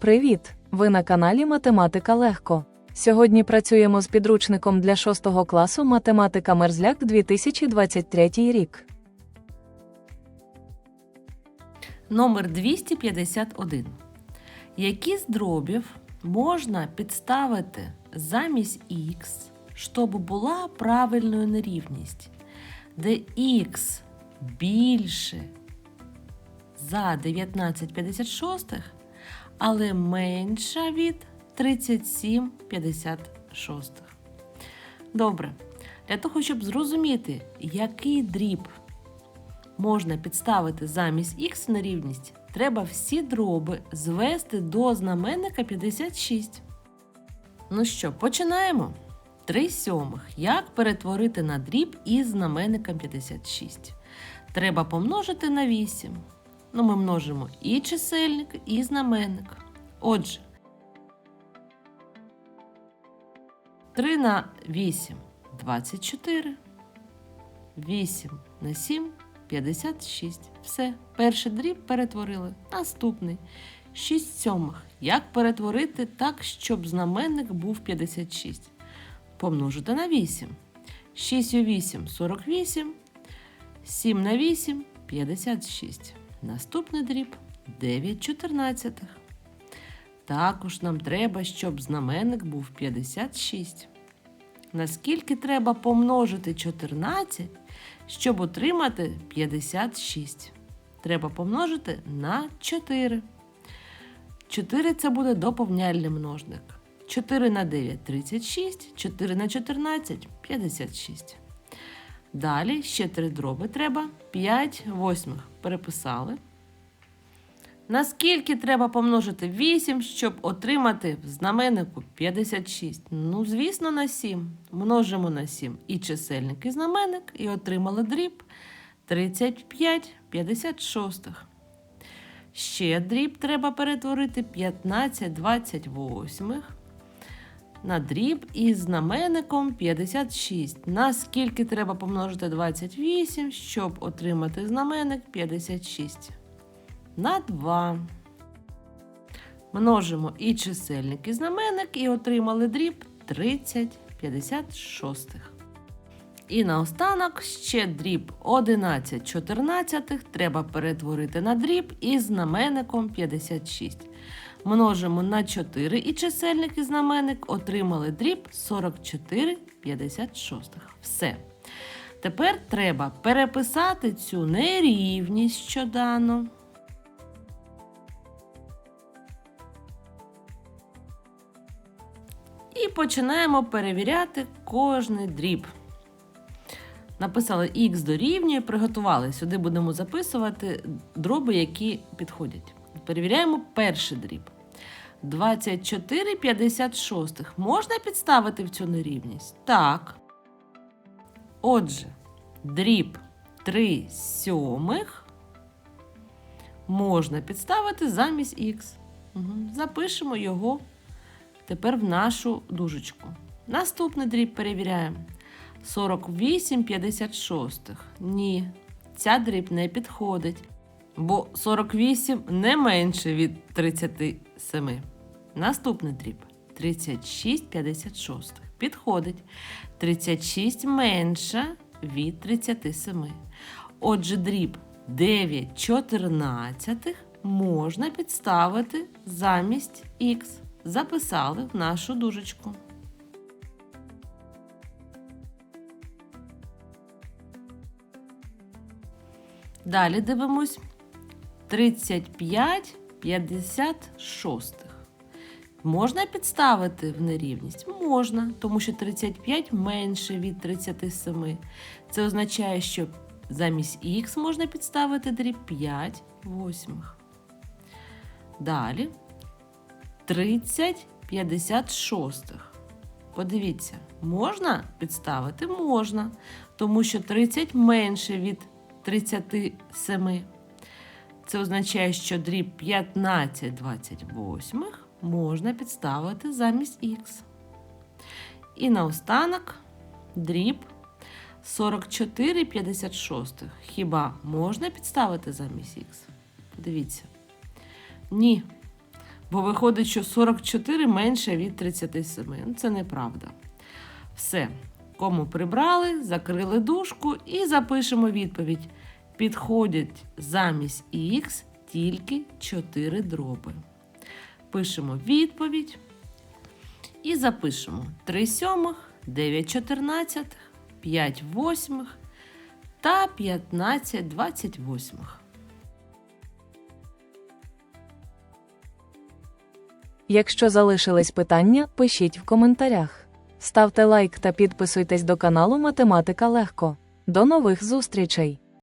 Привіт! Ви на каналі Математика Легко. Сьогодні працюємо з підручником для 6 класу Математика Мерзляк 2023 рік. Номер 251. Які з дробів можна підставити замість х, щоб була правильною нерівність, де х більше за 19,56, але менша від 37,56. Добре. Для того, щоб зрозуміти, який дріб можна підставити замість х на рівність, треба всі дроби звести до знаменника 56. Ну що, починаємо. 3 сьомих. Як перетворити на дріб із знаменником 56? Треба помножити на 8. Ну, ми множимо і чисельник, і знаменник. Отже, 3 на 8 24. 8 на 7 56. Все. Перший дріб перетворили. Наступний. 6 сьомих. Як перетворити так, щоб знаменник був 56? Помножити на 8. 6 у 8 48. 7 на 8 56. Наступний дріб 9 чотирнадцятих. Також нам треба, щоб знаменник був 56. Наскільки треба помножити 14, щоб отримати 56? Треба помножити на 4. 4 це буде доповняльний множник. 4 на 9 36, 4 на 14 56. Далі ще 3 дроби треба. 5 восьмих переписали. Наскільки треба помножити 8, щоб отримати в знаменнику 56? Ну, звісно, на 7. Множимо на 7 і чисельник, і знаменник, і отримали дріб 35 56. Ще дріб треба перетворити 15 28 на дріб із знаменником 56. Наскільки треба помножити 28, щоб отримати знаменник 56? На 2. Множимо і чисельник, і знаменник, і отримали дріб 30 56. І наостанок ще дріб 11 14 треба перетворити на дріб із знаменником 56. Множимо на 4 і чисельник і знаменник, отримали дріб 44 56. Все. Тепер треба переписати цю нерівність, що дано. І починаємо перевіряти кожний дріб. Написали х дорівнює, приготували. Сюди будемо записувати дроби, які підходять. Перевіряємо перший дріб. 24 56 можна підставити в цю нерівність? Так. Отже, дріб 3 сьомих можна підставити замість х. Угу. Запишемо його тепер в нашу дужечку. Наступний дріб перевіряємо. 48 56. Ні, ця дріб не підходить, бо 48 не менше від 37. Наступний дріб 36 56. Підходить. 36 менше від 37. Отже, дріб 9 14 можна підставити замість х. Записали в нашу дужечку. Далі дивимось 35 56. Можна підставити в нерівність? Можна, тому що 35 менше від 37. Це означає, що замість х можна підставити дріб 5 восьмих. Далі 30 56. Подивіться, можна підставити? Можна, тому що 30 менше від 37. Це означає, що дріб 15 28 можна підставити замість х. І наостанок дріб 44 56. Хіба можна підставити замість х? Дивіться. Ні. Бо виходить, що 44 менше від 37. Ну, це неправда. Все. Кому прибрали, закрили дужку і запишемо відповідь. Підходять замість х тільки 4 дроби. Пишемо відповідь і запишемо 3 сьомих, 9 чотирнадцятих, 5 восьмих та 15 двадцять восьмих. Якщо залишились питання, пишіть в коментарях. Ставте лайк та підписуйтесь до каналу Математика Легко. До нових зустрічей!